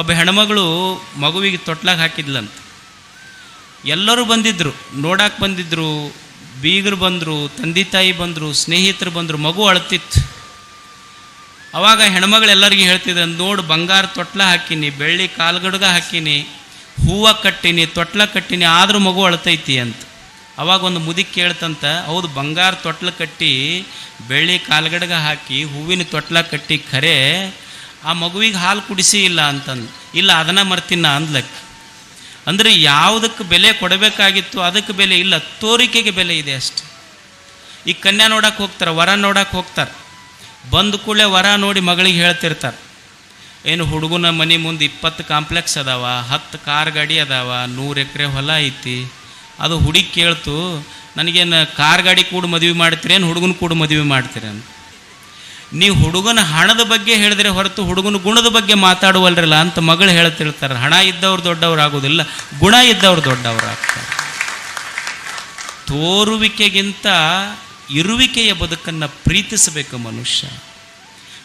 ಒಬ್ಬ ಹೆಣ್ಮಗಳು ಮಗುವಿಗೆ ತೊಟ್ಲಾಗ ಹಾಕಿದ್ಲಂತ. ಎಲ್ಲರೂ ಬಂದಿದ್ರು ನೋಡಕ್ಕೆ ಬಂದಿದ್ರು, ಬೀಗರು ಬಂದರು, ತಂದೆ ತಾಯಿ ಬಂದರು, ಸ್ನೇಹಿತರು ಬಂದರು, ಮಗು ಅಳ್ತಿತ್ತು. ಅವಾಗ ಹೆಣ್ಮಗಳು ಎಲ್ಲರಿಗೂ ಹೇಳ್ತಿದ್ರು, ನೋಡು ಬಂಗಾರ ತೊಟ್ಲ ಹಾಕಿನಿ, ಬೆಳ್ಳಿ ಕಾಲ್ಗಡ್ಗ ಹಾಕಿನಿ, ಹೂವು ಕಟ್ಟಿನಿ, ತೊಟ್ಲ ಕಟ್ಟಿನಿ, ಆದರೂ ಮಗು ಅಳ್ತೈತಿ ಅಂತ. ಅವಾಗ ಒಂದು ಮುದಿ ಕೇಳ್ತಂತ, ಹೌದು ಬಂಗಾರ ತೊಟ್ಲ ಕಟ್ಟಿ, ಬೆಳ್ಳಿ ಕಾಲ್ಗಡ್ಗ ಹಾಕಿ, ಹೂವಿನ ತೊಟ್ಲ ಕಟ್ಟಿ ಖರೆ ಆ ಮಗುವಿಗೆ ಹಾಲು ಕುಡಿಸಿ ಇಲ್ಲ ಅಂತಂದು. ಇಲ್ಲ, ಅದನ್ನ ಮರ್ತಿನ ಅಂದ್ಲಕ್ಕೆ. ಅಂದರೆ ಯಾವುದಕ್ಕೆ ಬೆಲೆ ಕೊಡಬೇಕಾಗಿತ್ತು, ಅದಕ್ಕೆ ಬೆಲೆ ಇಲ್ಲ, ತೋರಿಕೆಗೆ ಬೆಲೆ ಇದೆ ಅಷ್ಟೆ. ಈ ಕನ್ಯಾ ನೋಡಕ್ಕೆ ಹೋಗ್ತಾರೆ, ವರ ನೋಡಕ್ಕೆ ಹೋಗ್ತಾರೆ. ಬಂದ ಕೂಡಲೇ ವರ ನೋಡಿ ಮಗಳಿಗೆ ಹೇಳ್ತಿರ್ತಾರೆ. ಏನು ಹುಡುಗನ ಮನೆ ಮುಂದೆ ಇಪ್ಪತ್ತು ಕಾಂಪ್ಲೆಕ್ಸ್ ಅದಾವ, ಹತ್ತು ಕಾರ್ ಗಾಡಿ ಅದಾವ, ನೂರು ಎಕರೆ ಹೊಲ ಐತಿ. ಅದು ಹುಡುಗಿ ಕೇಳ್ತು, ನನಗೇನು ಕಾರ್ ಗಾಡಿ ಕೂಡ ಮದುವೆ ಮಾಡ್ತೀರೇನು, ಹುಡುಗನ ಕೂಡ ಮದುವೆ ಮಾಡ್ತೀರೇನು? ನೀವು ಹುಡುಗನ ಹಣದ ಬಗ್ಗೆ ಹೇಳಿದ್ರೆ ಹೊರತು ಹುಡುಗನ ಗುಣದ ಬಗ್ಗೆ ಮಾತಾಡುವಲ್ರಲ್ಲ ಅಂತ ಮಗಳು ಹೇಳ್ತಿರ್ತಾರೆ. ಹಣ ಇದ್ದವ್ರು ದೊಡ್ಡವ್ರು ಆಗೋದಿಲ್ಲ, ಗುಣ ಇದ್ದವ್ರು ದೊಡ್ಡವರಾಗ್ತಾರೆ ತೋರುವಿಕೆಗಿಂತ ಇರುವಿಕೆಯ ಬದುಕನ್ನು ಪ್ರೀತಿಸಬೇಕು ಮನುಷ್ಯ.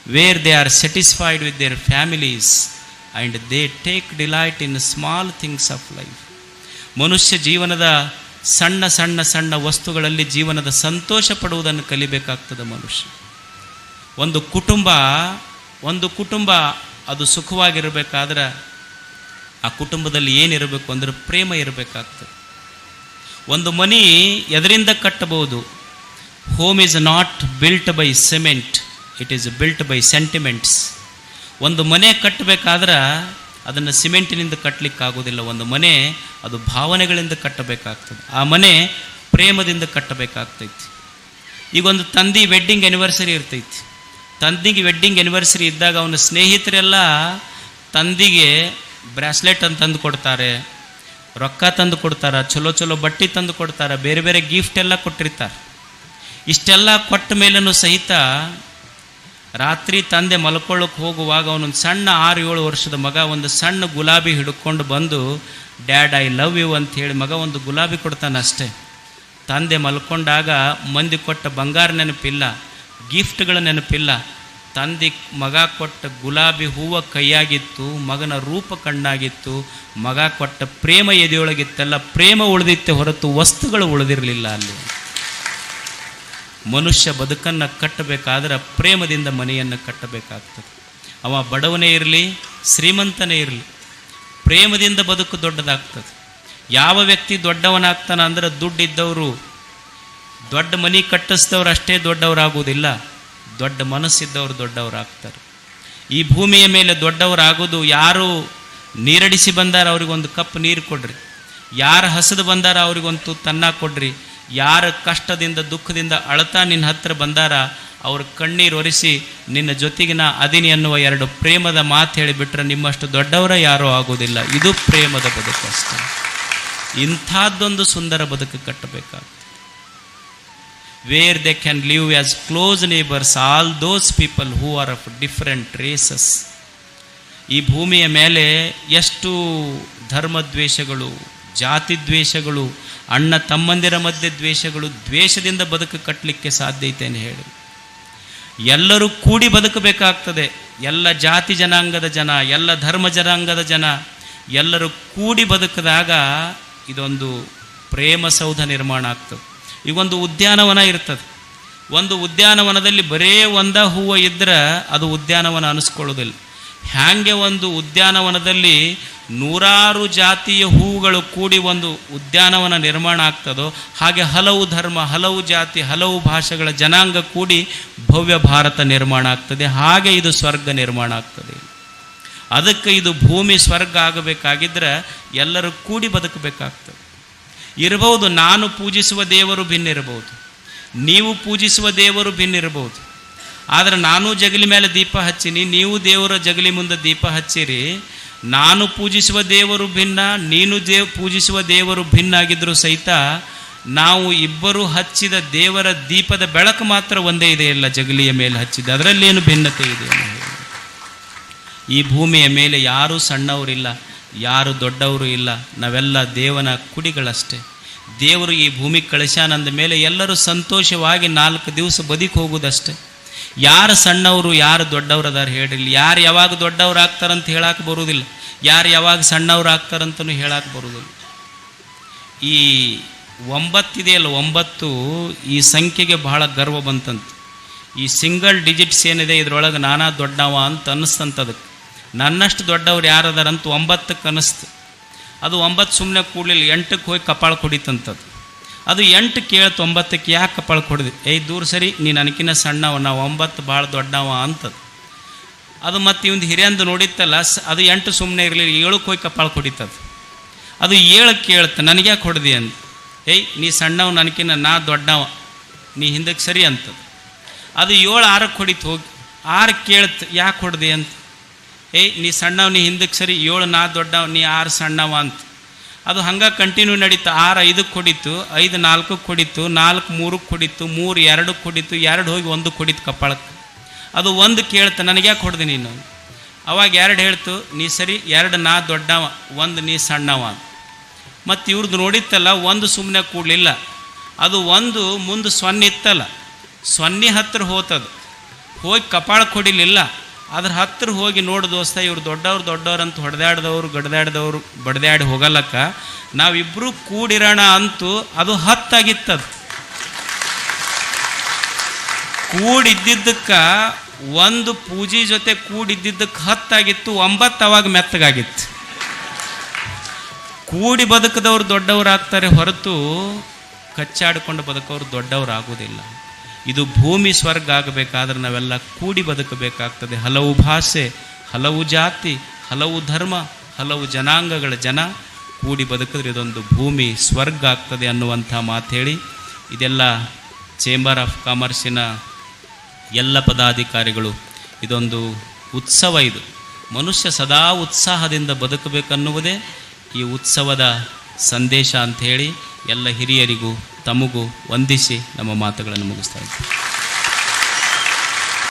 Where they are satisfied with their families and they take delight in small things of life ಮನುಷ್ಯ ಜೀವನದ ಸಣ್ಣ ಸಣ್ಣ ಸಣ್ಣ ವಸ್ತುಗಳಲ್ಲಿ ಜೀವನದ ಸಂತೋಷ ಪಡುವುದನ್ನು ಕಲಿಬೇಕಾಗ್ತದೆ ಮನುಷ್ಯ. ಒಂದು ಕುಟುಂಬ ಒಂದು ಕುಟುಂಬ ಅದು ಸುಖವಾಗಿರಬೇಕಾದ್ರೆ ಆ ಕುಟುಂಬದಲ್ಲಿ ಏನಿರಬೇಕು ಅಂದರೆ ಪ್ರೇಮ ಇರಬೇಕಾಗ್ತದೆ. ಒಂದು ಮನಿ ಎದರಿಂದ ಕಟ್ಟಬಹುದು? Home is not built by cement it is built by sentiments ಒಂದು ಮನೆ ಕಟ್ಟಬೇಕಾದ್ರೆ ಅದನ್ನು ಸಿಮೆಂಟಿನಿಂದ ಕಟ್ಟಲಿಕ್ಕಾಗೋದಿಲ್ಲ ಒಂದು ಮನೆ ಅದು ಭಾವನೆಗಳಿಂದ ಕಟ್ಟಬೇಕಾಗ್ತದೆ. ಆ ಮನೆ ಪ್ರೇಮದಿಂದ ಕಟ್ಟಬೇಕಾಗ್ತೈತಿ. ಈಗ ಒಂದು ತಂದಿ ವೆಡ್ಡಿಂಗ್ ಆ್ಯನಿವರ್ಸರಿ ಇರ್ತೈತಿ. ತಂದಿಗೆ ವೆಡ್ಡಿಂಗ್ ಎನಿವರ್ಸರಿ ಇದ್ದಾಗ ಅವನ ಸ್ನೇಹಿತರೆಲ್ಲ ತಂದಿಗೆ ಬ್ರಾಸ್ಲೆಟ್ ಅಂತ ತಂದು ಕೊಡ್ತಾರೆ, ರೊಕ್ಕ ತಂದು ಕೊಡ್ತಾರೆ, ಚಲೋ ಚಲೋ ಬಟ್ಟೆ ತಂದು ಕೊಡ್ತಾರೆ, ಬೇರೆ ಬೇರೆ ಗಿಫ್ಟ್ ಎಲ್ಲ ಕೊಟ್ಟಿರ್ತಾರೆ. ಇಷ್ಟೆಲ್ಲ ಕೊಟ್ಟ ಮೇಲೂ ಸಹಿತ ರಾತ್ರಿ ತಂದೆ ಮಲ್ಕೊಳ್ಳೋಕೆ ಹೋಗುವಾಗ ಅವನೊಂದು ಸಣ್ಣ ಆರು ಏಳು ವರ್ಷದ ಮಗ ಒಂದು ಸಣ್ಣ ಗುಲಾಬಿ ಹಿಡ್ಕೊಂಡು ಬಂದು ಡ್ಯಾಡ್ ಐ ಲವ್ ಯು ಅಂತ ಹೇಳಿ ಮಗ ಒಂದು ಗುಲಾಬಿ ಕೊಡ್ತಾನೆ ಅಷ್ಟೇ. ತಂದೆ ಮಲ್ಕೊಂಡಾಗ ಮಂದಿ ಕೊಟ್ಟ ಬಂಗಾರ ನೆನಪಿಲ್ಲ ಗಿಫ್ಟ್ಗಳ ನೆನಪಿಲ್ಲ ತಂದೆ ಮಗ ಕೊಟ್ಟ ಗುಲಾಬಿ ಹೂವ ಕೈಯಾಗಿತ್ತು, ಮಗನ ರೂಪ ಕಣ್ಣಾಗಿತ್ತು, ಮಗ ಕೊಟ್ಟ ಪ್ರೇಮ ಎದೆಯೊಳಗಿತ್ತಲ್ಲ ಪ್ರೇಮ ಉಳಿದಿತ್ತೆ ಹೊರತು ವಸ್ತುಗಳು ಉಳಿದಿರಲಿಲ್ಲ ಅಲ್ಲಿ. ಮನುಷ್ಯ ಬದುಕನ್ನು ಕಟ್ಟಬೇಕಾದ್ರೆ ಪ್ರೇಮದಿಂದ ಮನೆಯನ್ನು ಕಟ್ಟಬೇಕಾಗ್ತದೆ. ಅವ ಬಡವನೇ ಇರಲಿ, ಶ್ರೀಮಂತನೇ ಇರಲಿ, ಪ್ರೇಮದಿಂದ ಬದುಕು ದೊಡ್ಡದಾಗ್ತದೆ. ಯಾವ ವ್ಯಕ್ತಿ ದೊಡ್ಡವನಾಗ್ತಾನ ಅಂದ್ರೆ ದುಡ್ಡಿದ್ದವರು, ದೊಡ್ಡ ಮನೆ ಕಟ್ಟಿಸಿದವರು ಅಷ್ಟೇ ದೊಡ್ಡವರಾಗುವುದಿಲ್ಲ. ದೊಡ್ಡ ಮನಸ್ಸಿದ್ದವರು ದೊಡ್ಡವರಾಗ್ತಾರೆ. ಈ ಭೂಮಿಯ ಮೇಲೆ ದೊಡ್ಡವರಾಗೋದು ಯಾರು ನೀರಡಿಸಿ ಬಂದಾರ ಅವ್ರಿಗೊಂದು ಕಪ್ ನೀರು ಕೊಡ್ರಿ. ಯಾರು ಹಸಿದು ಬಂದಾರ ಅವ್ರಿಗೊಂದು ತನ್ನ ಕೊಡ್ರಿ. ಯಾರ ಕಷ್ಟದಿಂದ ದುಃಖದಿಂದ ಅಳತಾ ನಿನ್ನ ಹತ್ರ ಬಂದಾರ ಅವ್ರ ಕಣ್ಣೀರು ಒರೆಸಿ ನಿನ್ನ ಜೊತೆಗಿನ ಅದಿನಿ ಅನ್ನುವ ಎರಡು ಪ್ರೇಮದ ಮಾತು ಹೇಳಿಬಿಟ್ರೆ ನಿಮ್ಮಷ್ಟು ದೊಡ್ಡವರ ಯಾರೂ ಆಗೋದಿಲ್ಲ. ಇದು ಪ್ರೇಮದ ಬದುಕು ಅಷ್ಟೇ. ಇಂಥದ್ದೊಂದು ಸುಂದರ ಬದುಕು ಕಟ್ಟಬೇಕಾಗ್ತದೆ. Where they can live as close neighbors, all those people who are of different races. ಈ ಭೂಮಿಯ ಮೇಲೆ ಎಷ್ಟು ಧರ್ಮದ್ವೇಷಗಳು ಜಾತಿ ದ್ವೇಷಗಳು ಅಣ್ಣ ತಮ್ಮಂದಿರ ಮಧ್ಯೆ ದ್ವೇಷಗಳು ದ್ವೇಷದಿಂದ ಬದುಕು ಕಟ್ಟಲಿಕ್ಕೆ ಸಾಧ್ಯ ಐತೆ ಅಂತ ಹೇಳಿ. ಎಲ್ಲರೂ ಕೂಡಿ ಬದುಕಬೇಕಾಗ್ತದೆ. ಎಲ್ಲ ಜಾತಿ ಜನಾಂಗದ ಜನ ಎಲ್ಲ ಧರ್ಮ ಜನಾಂಗದ ಜನ ಎಲ್ಲರೂ ಕೂಡಿ ಬದುಕಿದಾಗ ಇದೊಂದು ಪ್ರೇಮ ಸೌಧ ನಿರ್ಮಾಣ ಆಗ್ತದೆ. ಈಗ ಒಂದು ಉದ್ಯಾನವನ ಇರ್ತದೆ. ಒಂದು ಉದ್ಯಾನವನದಲ್ಲಿ ಬರೇ ಒಂದ ಹೂವು ಇದ್ದರೆ ಅದು ಉದ್ಯಾನವನ ಅನಿಸ್ಕೊಳ್ಳೋದಿಲ್ಲ. ಹ್ಯಾಂಗೆ ಒಂದು ಉದ್ಯಾನವನದಲ್ಲಿ ನೂರಾರು ಜಾತಿಯ ಹೂವುಗಳು ಕೂಡಿ ಒಂದು ಉದ್ಯಾನವನ ನಿರ್ಮಾಣ ಆಗ್ತದೋ, ಹಾಗೆ ಹಲವು ಧರ್ಮ, ಹಲವು ಜಾತಿ, ಹಲವು ಭಾಷೆಗಳ ಜನಾಂಗ ಕೂಡಿ ಭವ್ಯ ಭಾರತ ನಿರ್ಮಾಣ ಆಗ್ತದೆ, ಹಾಗೆ ಇದು ಸ್ವರ್ಗ ನಿರ್ಮಾಣ ಆಗ್ತದೆ. ಅದಕ್ಕೆ ಇದು ಭೂಮಿ ಸ್ವರ್ಗ ಆಗಬೇಕಾಗಿದ್ರೆ ಎಲ್ಲರೂ ಕೂಡಿ ಬದುಕಬೇಕಾಗ್ತದೆ. ಇರಬಹುದು. ನಾನು ಪೂಜಿಸುವ ದೇವರು ಭಿನ್ನಿರಬಹುದು. ನೀವು ಪೂಜಿಸುವ ದೇವರು ಭಿನ್ನಿರಬಹುದು. ಆದರೆ ನಾನು ಜಗಲಿ ಮೇಲೆ ದೀಪ ಹಚ್ಚಿನಿ, ನೀವು ದೇವರ ಜಗಲಿ ಮುಂದೆ ದೀಪ ಹಚ್ಚಿರಿ. ನಾನು ಪೂಜಿಸುವ ದೇವರು ಭಿನ್ನ, ನೀನು ದೇವ್ ಪೂಜಿಸುವ ದೇವರು ಭಿನ್ನ ಆಗಿದ್ದರೂ ಸಹಿತ ನಾವು ಇಬ್ಬರು ಹಚ್ಚಿದ ದೇವರ ದೀಪದ ಬೆಳಕು ಮಾತ್ರ ಒಂದೇ ಇದೆ ಎಲ್ಲ ಜಗಲಿಯ ಮೇಲೆ ಹಚ್ಚಿದ ಅದರಲ್ಲೇನು ಭಿನ್ನತೆ ಇದೆ ಈ ಭೂಮಿಯ ಮೇಲೆ ಯಾರೂ ಸಣ್ಣವರಿಲ್ಲ. ಯಾರು ದೊಡ್ಡವರು ಇಲ್ಲ, ನಾವೆಲ್ಲ ದೇವನ ಕುಡಿಗಳಷ್ಟೇ. ದೇವರು ಈ ಭೂಮಿ ಕಳಿಸ್ಯಾನಂದ ಮೇಲೆ ಎಲ್ಲರೂ ಸಂತೋಷವಾಗಿ ನಾಲ್ಕು ದಿವಸ ಬದುಕಿ ಹೋಗುವುದಷ್ಟೇ. ಯಾರು ಸಣ್ಣವರು, ಯಾರು ದೊಡ್ಡವ್ರು ಅದಾರ ಹೇಳಿರಲಿ ಯಾರು ಯಾವಾಗ ದೊಡ್ಡವ್ರು ಆಗ್ತಾರಂತ ಹೇಳಕ್ಕೆ ಬರುವುದಿಲ್ಲ. ಯಾರು ಯಾವಾಗ ಸಣ್ಣವ್ರು ಆಗ್ತಾರಂತನೂ ಹೇಳಕ್ಕೆ ಬರುವುದಿಲ್ಲ. ಈ ಒಂಬತ್ತಿದೆಯಲ್ಲ ಒಂಬತ್ತು ಈ ಸಂಖ್ಯೆಗೆ ಬಹಳ ಗರ್ವ ಬಂತಂತ. ಈ ಸಿಂಗಲ್ ಡಿಜಿಟ್ಸ್ ಏನಿದೆ, ಇದರೊಳಗೆ ನಾನಾ ದೊಡ್ಡವ ಅಂತ ಅನ್ನಿಸ್ತಂತ ಅದಕ್ಕೆ ನನ್ನಷ್ಟು ದೊಡ್ಡವ್ರು ಯಾರದಾರಂತ ಒಂಬತ್ತಕ್ಕೆ ಅನ್ನಿಸ್ತು ಅದು ಒಂಬತ್ತು ಸುಮ್ಮನೆ ಕೂಡಲಿಲ್ಲ, ಎಂಟಕ್ಕೆ ಹೋಗಿ ಕಪಾಳ ಕುಡಿತಂಥದ್ದು ಅದು ಎಂಟು ಕೇಳ್ತು, ಒಂಬತ್ತಕ್ಕೆ ಯಾಕೆ ಕಪಾಳ ಕೊಡಿದೆ? ಏಯ್ ದೂರ ಸರಿ, ನೀನು ನನಕಿನ್ನ ಸಣ್ಣವ ನಾವು ಒಂಬತ್ತು ಭಾಳ ದೊಡ್ಡವ ಅಂತದ್ದು. ಅದು ಮತ್ತು ಇವಂದು ಹಿರಿಯಂದು ನೋಡಿತ್ತಲ್ಲ ಅದು ಎಂಟು ಸುಮ್ಮನೆ ಇರಲಿಲ್ಲ, ಏಳಕ್ಕೆ ಹೋಗಿ ಕಪಾಳ ಕೊಡಿತದು ಅದು ಏಳು ಕೇಳ್ತು ನನಗೆ ಯಾಕೆ ಹೊಡೆದಿ ಅಂತ ಏಯ್, ನೀ ಸಣ್ಣವ, ನನಕಿನ ನಾ ದೊಡ್ಡವ, ನೀ ಹಿಂದಕ್ಕೆ ಸರಿ ಅಂತದ್ದು. ಅದು ಏಳು ಆರಕ್ಕೆ ಹೊಡಿತು, ಹೋಗಿ. ಆರು ಕೇಳ್ತು, ಯಾಕೆ ಹೊಡೆದಿ ಅಂತ ಏಯ್ ನೀ ಸಣ್ಣವ, ನೀ ಹಿಂದಕ್ಕೆ ಸರಿ, ಏಳು ನಾ ದೊಡ್ಡವ, ನೀ ಆರು ಸಣ್ಣವ ಅಂತ. ಅದು ಹಂಗೆ ಕಂಟಿನ್ಯೂ ನಡೀತು, ಆರು ಐದಕ್ಕೆ ಕೊಡಿತು, ಐದು ನಾಲ್ಕಕ್ಕೆ ಕೊಡಿತು, ನಾಲ್ಕು ಮೂರಕ್ಕೆ ಕೊಡಿತು, ಮೂರು ಎರಡಕ್ಕೆ ಕೊಡಿತು, ಎರಡು ಹೋಗಿ ಒಂದು ಕೊಡಿತು ಕಪಾಳಕ್ಕೆ ಅದು ಒಂದು ಕೇಳ್ತು ನನಗೆ ಯಾಕೆ ಹೊಡೆದೆ ನೀನು? ಅವಾಗ ಎರಡು ಹೇಳ್ತು, ನೀ ಸರಿ, ಎರಡು ನಾ ದೊಡ್ಡವ, ಒಂದು ನೀ ಸಣ್ಣವ ಅಂತ. ಮತ್ತು ಇವ್ರದ್ದು ನೋಡಿತ್ತಲ್ಲ, ಒಂದು ಸುಮ್ಮನೆ ಕೂಡಲಿಲ್ಲ. ಅದು ಒಂದು ಮುಂದೆ ಸೊನ್ನೆ ಇತ್ತಲ್ಲ, ಸೊನ್ನೆ ಹತ್ತಿರ ಹೋತದು. ಹೋಗಿ ಕಪಾಳ ಕೊಡಿಲಿಲ್ಲ. ಅದ್ರ ಹತ್ತಿರ ಹೋಗಿ ನೋಡು ದೋಸ್ತ, ಇವ್ರು ದೊಡ್ಡವ್ರು ದೊಡ್ಡವ್ರು ಅಂತ ಹೊಡೆದಾಡ್ದವ್ರು, ಗಡ್ದಾಡ್ದವ್ರು, ಬಡ್ದಾಡಿ ಹೋಗಲ್ಲಕ್ಕ. ನಾವಿಬ್ಬರು ಕೂಡಿರೋಣ ಅಂತೂ ಅದು ಹತ್ತಾಗಿತ್ತದು. ಕೂಡಿದ್ದಿದ್ದಕ್ಕೆ ಒಂದು ಪೂಜೆ ಜೊತೆ ಕೂಡಿದ್ದಿದ್ದಕ್ಕೆ ಹತ್ತಾಗಿತ್ತು, ಒಂಬತ್ತು ಅವಾಗ ಮೆತ್ತಗಾಗಿತ್ತು. ಕೂಡಿ ಬದುಕದವ್ರು ದೊಡ್ಡವ್ರು ಆಗ್ತಾರೆ ಹೊರತು ಕಚ್ಚಾಡಿಕೊಂಡು ಬದುಕೋರು ದೊಡ್ಡವ್ರು ಆಗೋದಿಲ್ಲ ಇದು ಭೂಮಿ ಸ್ವರ್ಗ ಆಗಬೇಕಾದ್ರೆ ನಾವೆಲ್ಲ ಕೂಡಿ ಬದುಕಬೇಕಾಗ್ತದೆ. ಹಲವು ಭಾಷೆ, ಹಲವು ಜಾತಿ, ಹಲವು ಧರ್ಮ, ಹಲವು ಜನಾಂಗಗಳ ಜನ ಕೂಡಿ ಬದುಕಿದ್ರೆ ಇದೊಂದು ಭೂಮಿ ಸ್ವರ್ಗ ಆಗ್ತದೆ ಅನ್ನುವಂಥ ಮಾತು ಹೇಳಿ. ಇದೆಲ್ಲ ಚೇಂಬರ್ ಆಫ್ ಕಾಮರ್ಸಿನ ಎಲ್ಲ ಪದಾಧಿಕಾರಿಗಳು. ಇದೊಂದು ಉತ್ಸವ ಇದು. ಮನುಷ್ಯ ಸದಾ ಉತ್ಸಾಹದಿಂದ ಬದುಕಬೇಕನ್ನುವುದೇ ಈ ಉತ್ಸವದ ಸಂದೇಶ ಅಂತ ಹೇಳಿ ಎಲ್ಲ ಹಿರಿಯರಿಗೂ ತಮಗೂ ವಂದಿಸಿ ನಮ್ಮ ಮಾತುಗಳನ್ನು ಮುಗಿಸ್ತಾ ಇದ್ದೀವಿ.